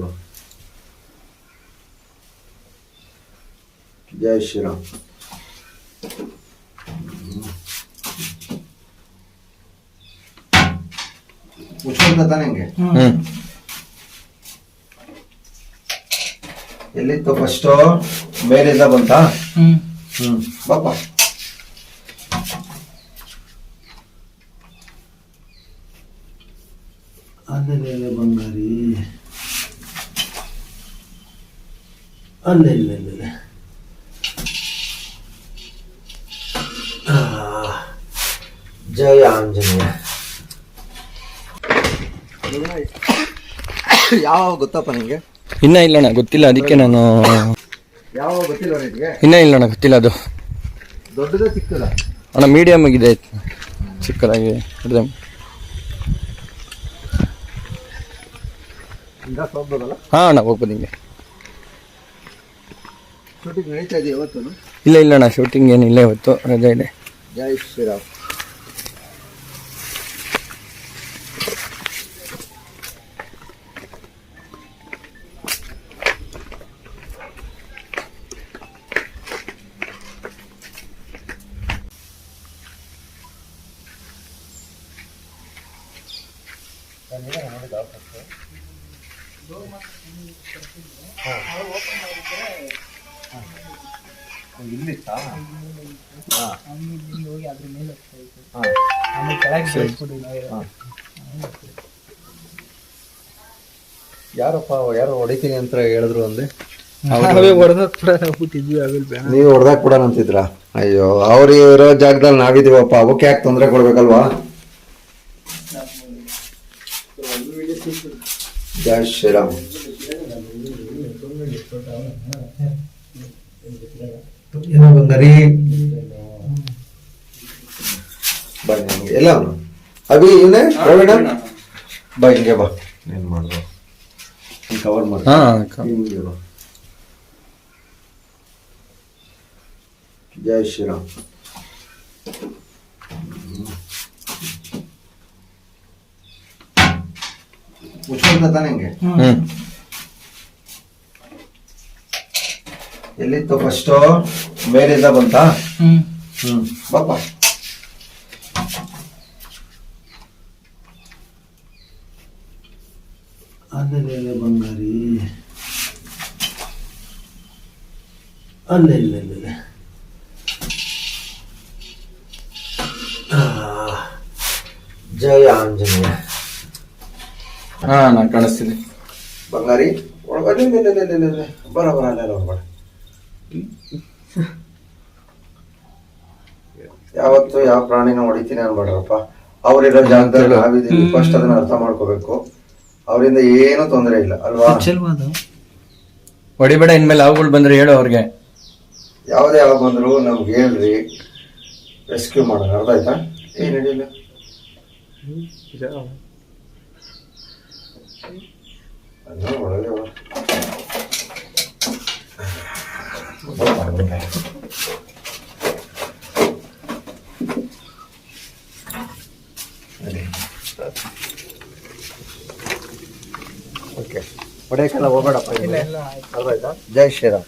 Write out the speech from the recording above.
ಬಾ ಜೈ ಶ್ರೀರಾಮ್ ಮುಚ್ಕೊಂತ ತಾನೆ ಹಿಂಗೆ ಎಲ್ಲಿತ್ತು ಫಸ್ಟು ಮೇಲಿಂದ ಬಂತ ಹ್ಮ್ ಹ್ಮ್ ಬಾಪ ಬಂಗಾರಿ ಅಲ್ಲೇ ಇಲ್ಲ ಇಲ್ಲ ಇಲ್ಲ. ಜಯ ಆಂಜನೇಯ. ಯಾವ ಗೊತ್ತಪ್ಪ ನಿಮಗೆ ಇನ್ನ ಇಲ್ಲಣ್ಣ ಗೊತ್ತಿಲ್ಲ ಅದಕ್ಕೆ ನಾನು ಯಾವ ಗೊತ್ತಿಲ್ಲ ನಿಮಗೆ ಇನ್ನ ಇಲ್ಲಣ್ಣ ಗೊತ್ತಿಲ್ಲ ಅದು. ದೊಡ್ಡದ ಚಿಕ್ಕದ? ಅಣ್ಣ ಮೀಡಿಯಮ್ ಆಗಿದೆ ಚಿಕ್ಕದಾಗಿ ಹಿಡ್ದೆ. ಹಿಂಗ ಹೋಗ್ಬೋದಲ್ಲ ಹಾ ಅಣ್ಣ ಹೋಗ್ಬೋದು ಹಿಂಗೆ. ಶೂಟಿಂಗ್ ನಡೀತಾ ಇದೆ ಇವತ್ತು ಇಲ್ಲ ಇಲ್ಲ ಅಣ್ಣ ಶೂಟಿಂಗ್ ಏನಿಲ್ಲ ಇವತ್ತು ರಜೆ ಇದೆ. ಜೈ ಶ್ರೀರಾಮ್ ಇಲ್ಲಿತ್ತಾ ಅಲ್ಲಿ ಹೋಗಿ ಅದ್ರ ಮೇಲೆ ಹೋಗ್ತಾ ಇತ್ತು ಹಾ. ಆಮೇಲೆ ಕೆಳಗೆ ಬೆಳೆಸ್ಬಿಟ್ಟು ನಾವಿರೋ ಯಾರಪ್ಪ ಯಾರು ಹೊಡಿತೀನಿ ಅಂತ ಹೇಳಿದ್ರು ಅಂದೆ? ನಾವೇ ಹೊಡೆದಾಗ ಕೂಡ ಅಂತಿದ್ರ? ಅಯ್ಯೋ ಅವ್ರು ಇರೋ ಜಾಗದಲ್ಲಿ ನಾವಿದೀವಪ್ಪ ಅವಕ್ಕೆ ಯಾಕೆ ತೊಂದರೆ ಕೊಡ್ಬೇಕಲ್ವಾ? ಜೈ ಶ್ರೀರಾಮ್. ಏನೋ ಬಂಗಾರಿ ಬಾಯ್ ಎಲ್ಲ ಅವನು ಅಭಿ ಇವನೇ? ಪ್ರವೀಣ ಬಾ ಹಿಂಗೆ ಬಾ. ಏನ್ ಮಾಡ್ದು? ಕವರ್ ಮಾಡಿ. ಹಿಂಗೆ ಬಾ. ಜೈ ಶ್ರೀರಾಮ್. ಮುಚ್ಕೊಂತ ತಾನೆ ಹಿಂಗೆ? ಹ್ಮ್. ಎಲ್ಲಿತ್ತು ಫಸ್ಟು ಮೇಲಿಂದ ಬಂತ? ಹ್ಮ್. ಹ್ಮ್. ಬಾಪ ಅಲ್ಲೇ ಬಂಗಾರಿ. ಅಲ್ಲೇ ಇಲ್ಲ ಇಲ್ಲ ಜಯ ಆಂಜನೇಯ. ಹಾ ನಾನು ಕಾಣಿಸ್ತೀನಿ ಬಂಗಾರಿ ಒಳಗಡೆ ಇಲ್ಲ ಇಲ್ಲ ಇಲ್ಲ ಇಲ್ಲ ಇಲ್ಲ ಬರ ಬರ ಅಲ್ಲ ಅಲ್ಲ ಹೊರಗಡೆ ಯಾವತ್ತು ಯಾವ ಪ್ರಾಣಿನ ಹೊಡಿತೀನಿ ಅನ್ಬೇಡ್ರಪ್ಪ. ಅವ್ರಿರೋ ಜಾಗದಲ್ಲಿ ನಾವಿದೀವಿ ಫಸ್ಟ್ ಅದನ್ನ ಅರ್ಥ ಮಾಡ್ಕೋಬೇಕು. ಅವರಿಂದ ಏನು ತೊಂದರೆ ಇಲ್ಲ ಅಲ್ವಾ? ಹೊಡಿಬೇಡ ಇನ್ಮೇಲೆ ಅವುಗಳು ಬಂದ್ರೆ ಹೇಳು ಅವ್ರಿಗೆ. ಯಾವುದೇ ಯಾವ ಬಂದ್ರು ನಮ್ಗೆ ಹೇಳ್ರಿ. ರೆಸ್ಕ್ಯೂ ಮಾಡೋಣ. ಅರ್ಥ ಆಯ್ತಾ? ಏನ್ ಹೇಳಿಲ್ಲ ಅದ್ನ ಓಕೆ ಹೊಡೆಯಕ್ಕೆಲ್ಲ ಹೋಗಬೇಡಪ್ಪ ಇಲ್ಲ ಅರ್ಥ ಆಯ್ತಾ. ಜೈ ಶ್ರೀರಾಮ್.